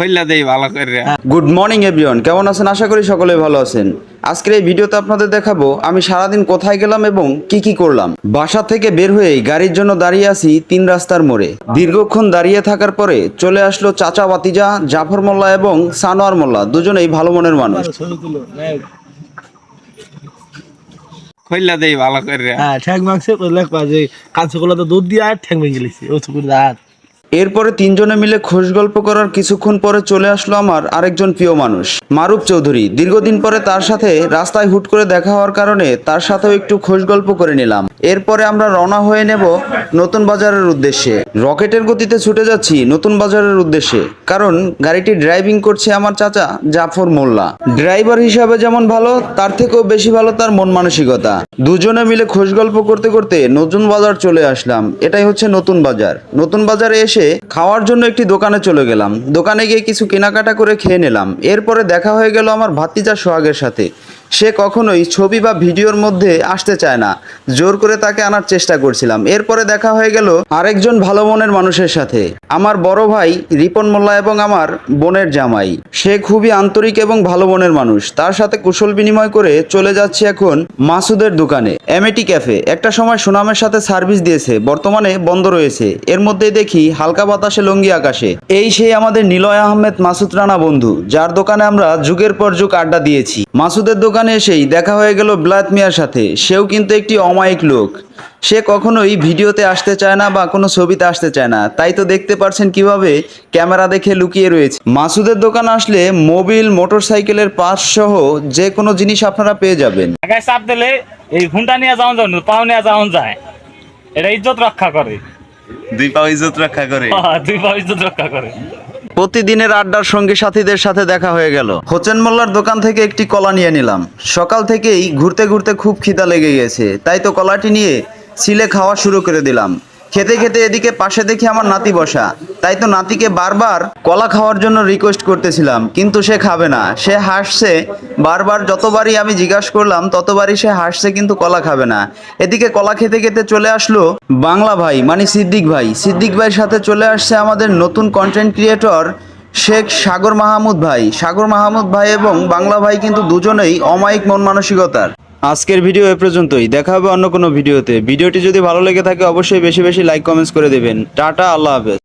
খইলা দেই ভালো করে গুড মর্নিং এভরিওয়ান কেমন আছেন? আশা করি সকলে ভালো আছেন। আজকের এই ভিডিওতে আপনাদের দেখাবো আমি সারাদিন কোথায় গেলাম এবং কি কি করলাম। বাসা থেকে বের হয়ে গাড়ির জন্য দাঁড়িয়ে আছি তিন রাস্তার মোড়ে। দীর্ঘক্ষণ দাঁড়িয়ে থাকার পরে চলে আসলো চাচা বাতিজা জাফর মোল্লা এবং সানোয়ার মোল্লা। দুজনেই ভালো মনের মানুষ। খইলা দেই ভালো করে হ্যাঁ ঠ্যাং মাংসে কাঁচকলা তো দুধ দিয়ে আর ঠ্যাং ভেঙে গেছি ও চুকুর দাঁত এরপরে তিনজনে মিলে খোশ গল্প করার কিছুক্ষণ পরে চলে আসলো আমার আরেকজন প্রিয় মানুষ, মারুফ চৌধুরী। দীর্ঘদিন পরে তার সাথে রাস্তায় হুট করে দেখা হওয়ার কারণে তার সাথেও একটু খোশ গল্প করে নিলাম। এরপরে আমরা রওনা হয়ে নেব নতুন বাজারের উদ্দেশ্যে। রকেটের গতিতে ছুটে যাচ্ছি নতুন বাজারের উদ্দেশ্যে, কারণ গাড়িটি ড্রাইভিং করছে আমার চাচা জাফর মোল্লা। ড্রাইভার হিসাবে যেমন ভালো, তার থেকেও বেশি ভালো তার মন মানসিকতা। দুজনে মিলে খোশ গল্প করতে করতে নতুন বাজার চলে আসলাম। এটাই হচ্ছে নতুন বাজার। নতুন বাজারে এসে খাওয়ার জন্য একটি দোকানে চলে গেলাম। দোকানে গিয়ে কিছু কেনাকাটা করে খেয়ে নিলাম। এরপরে দেখা হয়ে গেল আমার ভাতিজা সোহাগের সাথে। সে কখনোই ছবি বা ভিডিওর মধ্যে আসতে চায় না। জোর করে তাকে আনার চেষ্টা করছিলাম। এরপরে দেখা হয়ে গেল আরেকজন ভালো মনের মানুষের সাথে। আমার বড় ভাই রিপন মোল্লা এবং আমার বোনের জামাই। সে খুবই আন্তরিক এবং ভালো মনের মানুষ। তার সাথে কুশল বিনিময় করে চলে যাচ্ছি এখন মাসুদের দোকানে। M A T cafe. একটা সময় সুনামের সাথে সার্ভিস দিয়েছে। বর্তমানে বন্ধ রয়েছে। এর মধ্যেই দেখি হালকা বাতাসে লঙ্গি আকাশে। এই সেই আমাদের নিলয় আহমেদ মাসুদ রানা বন্ধু, যার দোকানে আমরা যুগের পর যুগ আড্ডা দিয়েছি। মাসুদের দোকানে এসেই দেখা হয়ে গেল ব্লাত মিয়ার সাথে। সেও কিন্তু একটি অমায়িক লোক। সে কখনোই ভিডিওতে আসতে চায় না বা কোনো ছবিতে আসতে চায় না। তাই তো দেখতে পারছেন কীভাবে ক্যামেরা দেখে লুকিয়ে রয়েছে। মাসুদের দোকান আসলে মোবিল মোটরসাইকেলের পার্টস সহ যে কোনো জিনিস আপনারা পেয়ে যাবেন। ঢাকায় চাপ দিলে এই ঘুমটা নিয়ে যাওয়া না পাও নিয়ে যাওয়া যায়। এটা ইজ্জত রক্ষা করে। দুই পাও ইজ্জত রক্ষা করে। দুই পাও ইজ্জত রক্ষা করে। প্রতিদিনের আড্ডার সঙ্গী সাথীদের সাথে দেখা হয়ে গেল। হোসেন মোল্লার দোকান থেকে একটি কলা নিয়ে নিলাম। সকাল থেকেই ঘুরতে ঘুরতে খুব খিদা লেগে গেছে। তাই তো কলাটি নিয়ে ছিলে খাওয়া শুরু করে দিলাম। খেতে খেতে এদিকে পাশে দেখি আমার নাতি বসা। তাই তো নাতিকে বারবার কলা খাওয়ার জন্য রিকোয়েস্ট করতেছিলাম, কিন্তু সে খাবে না। সে হাসছে, বারবার যতবারই আমি জিজ্ঞাসা করলাম, ততবারই সে হাসছে, কিন্তু কলা খাবে না। এদিকে কলা খেতে খেতে চলে আসলো বাংলা ভাই মানে সিদ্দিক ভাই। সিদ্দিক ভাইয়ের সাথে চলে আসছে আমাদের নতুন কন্টেন্ট ক্রিয়েটর শেখ সাগর মাহমুদ ভাই। সাগর মাহমুদ ভাই এবং বাংলা ভাই কিন্তু দুজনেই অমায়িক মন মানসিকতার। আজকের ভিডিও এ পর্যন্তই। দেখা হবে অন্য কোনো ভিডিওতে। ভিডিওটি যদি ভালো লেগে থাকে, অবশ্যই বেশি বেশি লাইক কমেন্টস করে দেবেন। টাটা, আল্লাহ হাফেজ।